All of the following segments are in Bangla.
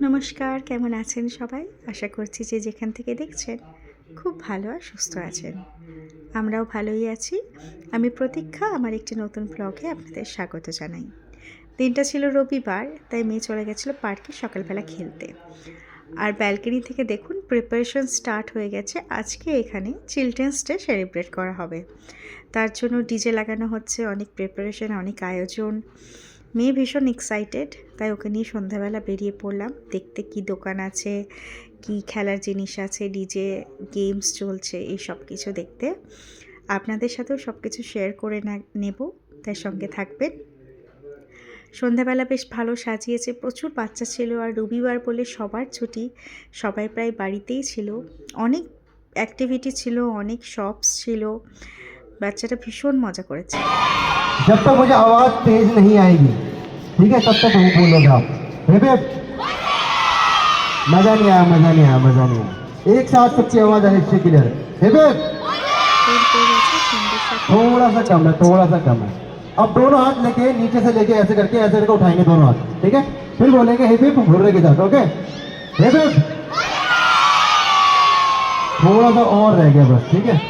নমস্কার, কেমন আছেন সবাই? আশা করছি যে যেখান থেকে দেখছেন খুব ভালো আর সুস্থ আছেন। আমরাও ভালোই আছি। আমি প্রতীক্ষা, আমার একটি নতুন ব্লগে আপনাদের স্বাগত জানাই। দিনটা ছিল রবিবার, তাই মেয়ে চলে গেছিল পার্কে সকালবেলা খেলতে। আর ব্যালকনি থেকে দেখুন প্রিপারেশন স্টার্ট হয়ে গেছে। আজকে এখানে চিলড্রেন্স ডে সেলিব্রেট করা হবে। তার জন্য ডিজে লাগানো হচ্ছে, অনেক প্রিপারেশন অনেক আয়োজন। মেয়ে ভীষণ এক্সাইটেড তাই ওকে নিয়ে সন্ধ্যাবেলা বেরিয়ে পড়লাম দেখতে কি দোকান আছে কি খেলার জিনিস আছে ডিজে গেমস চলছে এই সব কিছু দেখতে আপনাদের সাথেও সব কিছু শেয়ার করে না নেব তাই সঙ্গে থাকবেন সন্ধ্যাবেলা বেশ ভালো সাজিয়েছে প্রচুর বাচ্চা ছিল আর রবিবার বলে সবার ছুটি সবাই প্রায় বাড়িতেই ছিল অনেক অ্যাক্টিভিটি ছিল অনেক শপস ছিল বাচ্চাটা ভীষণ মজা করেছে जब तक मुझे आवाज तेज नहीं आएगी ठीक है, तब तक वो बोलोगे आप बेबे। मज़ा नहीं आया, मज़ा नहीं आया, मज़ा नहीं आया। एक साथ सबकी आवाज़ आई, इससे क्लियर बेबे। थोड़ा सा कम है, थोड़ा सा कम है। अब दोनों हाथ लेके, नीचे से लेके, ऐसे करके ऐसे करके उठाएँगे दोनों हाथ, ठीक है? फिर बोलेंगे हिप घुर्रे के साथ ओके हिप थोड़ा सा और रह गया बस, ठीक है?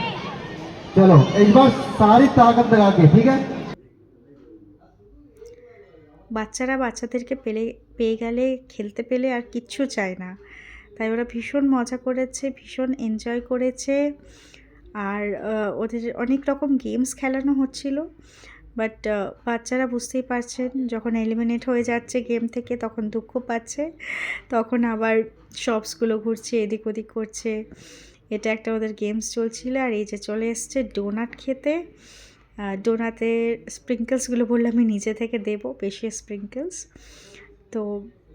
चलो एक बार सारी ताकत लगा के, ठीक है? বাচ্চারা বাচ্চাদেরকে পেলে, পেয়ে গেলে, খেলতে পেলে আর কিচ্ছু চায় না। তাই ওরা ভীষণ মজা করেছে, ভীষণ এনজয় করেছে। আর ওদের অনেক রকম গেমস খেলানো হচ্ছিল। বাট বাচ্চারা বুঝতেই পারছেন, যখন এলিমিনেট হয়ে যাচ্ছে গেম থেকে, তখন দুঃখ পাচ্ছে। তখন আবার শপসগুলো ঘুরছে, এদিক ওদিক করছে। এটা একটা ওদের গেমস চলছিল আর এই যে চলে এসছে ডোনাট খেতে। আহ, ডোনাতের স্প্রিঙ্কলসগুলো বললে আমি নিজে থেকে দেব বেশি স্প্রিঙ্কলস তো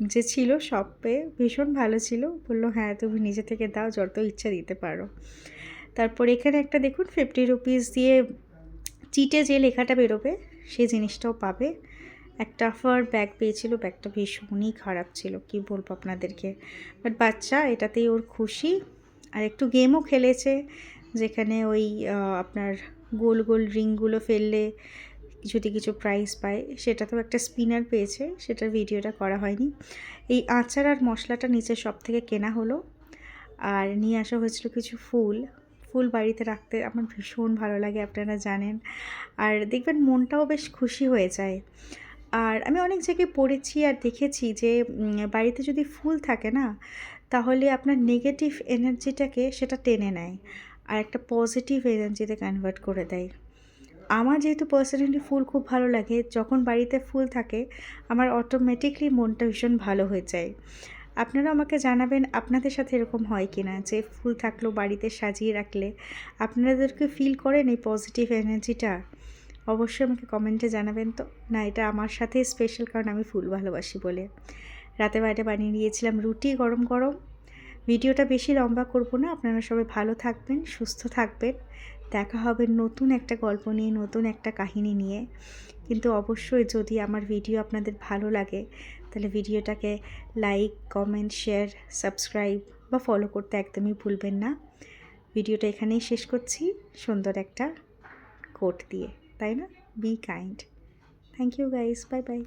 যে ছিল শপে ভীষণ ভালো ছিল বলল হ্যাঁ তুমি নিজে থেকে দাও যত ইচ্ছা দিতে পারো। তারপর এখানে একটা দেখুন ফিফটি রুপিস দিয়ে চিটে যে লেখাটা বেরোবে সেই জিনিসটাও পাবে। একটা ফার ব্যাগ পেয়েছিল ব্যাগটা ভীষণই খারাপ ছিল কি বলব আপনাদেরকে। বাট বাচ্চা এটাতেই ওর খুশি। আর একটু গেমও খেলেছে যেখানে ওই আপনার গোল গোল রিংগুলো ফেললে যদি কিছু প্রাইজ পায়। সেটা তো একটা স্পিনার পেয়েছে, সেটার ভিডিওটা করা হয়নি। এই আচার আর মশলাটা নিচে সব থেকে কেনা হলো। আর নিয়ে আসা হয়েছিল কিছু ফুল। ফুল বাড়িতে রাখতে আমার ভীষণ ভালো লাগে, আপনারা জানেন। আর দেখবেন মনটাও বেশ খুশি হয়ে যায়। আর আমি অনেক জায়গায় পড়েছি আর দেখেছি যে বাড়িতে যদি ফুল থাকে না, তাহলে আপনার নেগেটিভ এনার্জিটাকে সেটা টেনে নেয়। আর একটা পজিটিভ এনার্জিতে কনভার্ট করে দেয়। আমার যেহেতু পার্সোনালি ফুল খুব ভালো লাগে, যখন বাড়িতে ফুল থাকে, আমার অটোমেটিকলি মনটা ভীষণ ভালো হয়ে যায়। আপনারা আমাকে জানাবেন আপনাদের সাথে এরকম হয় কি না যে ফুল থাকলেও বাড়িতে সাজিয়ে রাখলে আপনাদেরকে ফিল করেন এই পজিটিভ এনার্জিটা অবশ্যই আমাকে কমেন্টে জানাবেন তো। না, এটা আমার সাথে স্পেশাল কারণ আমি ফুল ভালোবাসি বলে। রাতে বাইরে বানিয়ে নিয়েছিলাম রুটি গরম গরম। ভিডিওটা বেশি লম্বা করব না। আপনারা সবাই ভালো থাকবেন, সুস্থ থাকবেন। দেখা হবে নতুন একটা গল্প নিয়ে, নতুন একটা কাহিনী নিয়ে। কিন্তু অবশ্যই যদি আমার ভিডিও আপনাদের ভালো লাগে, তাহলে ভিডিওটাকে লাইক, কমেন্ট, শেয়ার, সাবস্ক্রাইব বা ফলো করতে একদমই ভুলবেন না। ভিডিওটা এখানেই শেষ করছি। সুন্দর একটা কোট দিয়ে। তাই না? Be kind thank you guys bye bye